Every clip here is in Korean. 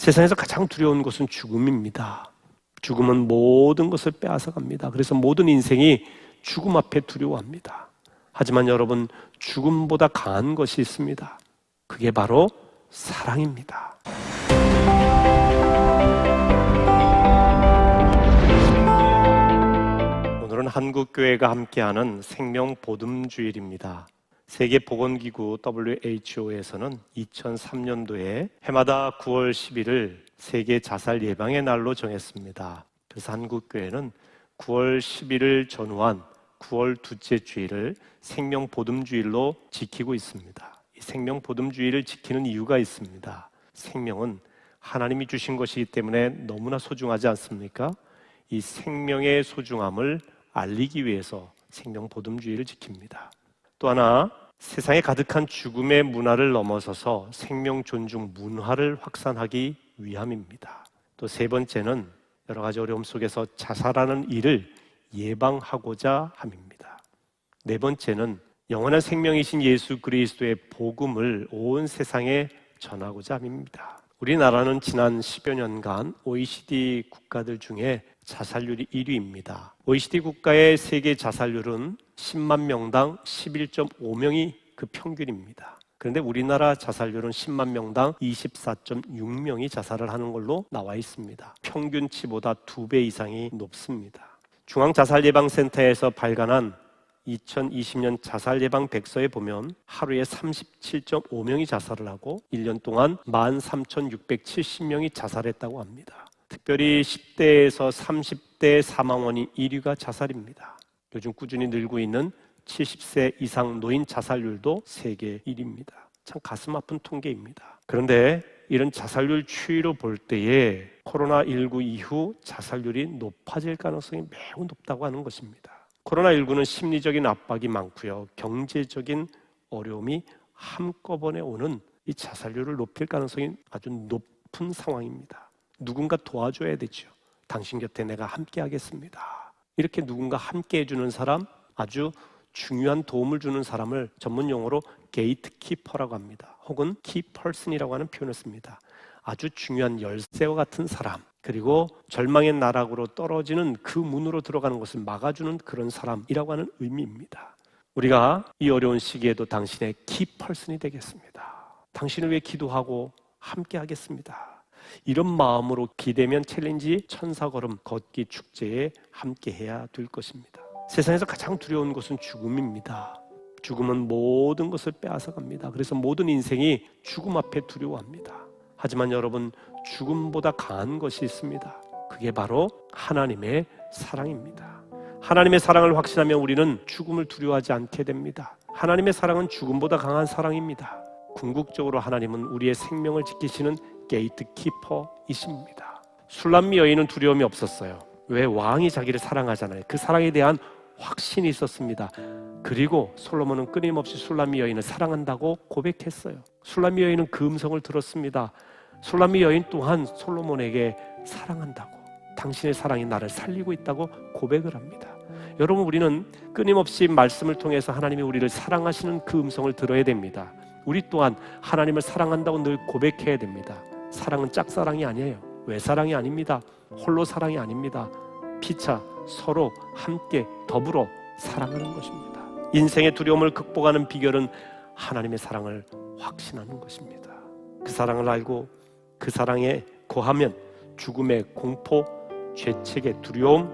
세상에서 가장 두려운 것은 죽음입니다. 죽음은 모든 것을 빼앗아 갑니다. 그래서 모든 인생이 죽음 앞에 두려워합니다. 하지만 여러분, 죽음보다 강한 것이 있습니다. 그게 바로 사랑입니다. 오늘은 한국교회가 함께하는 생명보듬주일입니다. 세계보건기구 WHO에서는 2003년도에 해마다 9월 10일을 세계 자살 예방의 날로 정했습니다. 그래서 한국교회는 9월 10일을 전후한 9월 둘째 주일을 생명보듬주일로 지키고 있습니다. 이 생명보듬주일을 지키는 이유가 있습니다. 생명은 하나님이 주신 것이기 때문에 너무나 소중하지 않습니까? 이 생명의 소중함을 알리기 위해서 생명보듬주의를 지킵니다. 또 하나 세상에 가득한 죽음의 문화를 넘어서서 생명 존중 문화를 확산하기 위함입니다. 또 세 번째는 여러 가지 어려움 속에서 자살하는 일을 예방하고자 함입니다. 네 번째는 영원한 생명이신 예수 그리스도의 복음을 온 세상에 전하고자 함입니다. 우리나라는 지난 10여 년간 OECD 국가들 중에 자살률이 1위입니다. OECD 국가의 세계 자살률은 10만 명당 11.5명이 그 평균입니다. 그런데 우리나라 자살률은 10만 명당 24.6명이 자살을 하는 걸로 나와 있습니다. 평균치보다 두 배 이상이 높습니다. 중앙자살예방센터에서 발간한 2020년 자살 예방 백서에 보면 하루에 37.5명이 자살을 하고 1년 동안 13,670명이 자살했다고 합니다. 특별히 10대에서 30대 사망 원인 1위가 자살입니다. 요즘 꾸준히 늘고 있는 70세 이상 노인 자살률도 세계 1위입니다. 참 가슴 아픈 통계입니다. 그런데 이런 자살률 추이로 볼 때에 코로나19 이후 자살률이 높아질 가능성이 매우 높다고 하는 것입니다. 코로나19는 심리적인 압박이 많고요. 경제적인 어려움이 한꺼번에 오는 이 자살률을 높일 가능성이 아주 높은 상황입니다. 누군가 도와줘야 되죠. 당신 곁에 내가 함께 하겠습니다. 이렇게 누군가 함께 해주는 사람, 아주 중요한 도움을 주는 사람을 전문 용어로 게이트키퍼라고 합니다. 혹은 키퍼슨이라고 하는 표현을 씁니다. 아주 중요한 열쇠와 같은 사람, 그리고 절망의 나락으로 떨어지는 그 문으로 들어가는 것을 막아주는 그런 사람이라고 하는 의미입니다. 우리가 이 어려운 시기에도 당신의 키퍼슨이 되겠습니다. 당신을 위해 기도하고 함께 하겠습니다. 이런 마음으로 기대면 챌린지 천사걸음 걷기 축제에 함께 해야 될 것입니다. 세상에서 가장 두려운 것은 죽음입니다. 죽음은 모든 것을 빼앗아 갑니다. 그래서 모든 인생이 죽음 앞에 두려워합니다. 하지만 여러분, 죽음보다 강한 것이 있습니다. 그게 바로 하나님의 사랑입니다. 하나님의 사랑을 확신하면 우리는 죽음을 두려워하지 않게 됩니다. 하나님의 사랑은 죽음보다 강한 사랑입니다. 궁극적으로 하나님은 우리의 생명을 지키시는 게이트 키퍼이십니다. 술람미 여인은 두려움이 없었어요. 왜 왕이 자기를 사랑하잖아요. 그 사랑에 대한 확신이 있었습니다. 그리고 솔로몬은 끊임없이 술람미 여인을 사랑한다고 고백했어요. 술람미 여인은 그 음성을 들었습니다. 술람미 여인 또한 솔로몬에게 사랑한다고 당신의 사랑이 나를 살리고 있다고 고백을 합니다. 여러분 우리는 끊임없이 말씀을 통해서 하나님이 우리를 사랑하시는 그 음성을 들어야 됩니다. 우리 또한 하나님을 사랑한다고 늘 고백해야 됩니다. 사랑은 짝사랑이 아니에요. 외사랑이 아닙니다. 홀로 사랑이 아닙니다. 피차 서로 함께 더불어 사랑하는 것입니다. 인생의 두려움을 극복하는 비결은 하나님의 사랑을 확신하는 것입니다. 그 사랑을 알고 그 사랑에 거하면 죽음의 공포, 죄책의 두려움,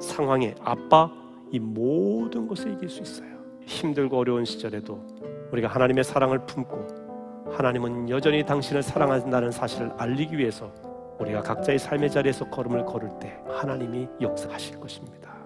상황의 압박, 이 모든 것을 이길 수 있어요. 힘들고 어려운 시절에도 우리가 하나님의 사랑을 품고 하나님은 여전히 당신을 사랑한다는 사실을 알리기 위해서 우리가 각자의 삶의 자리에서 걸음을 걸을 때 하나님이 역사하실 것입니다.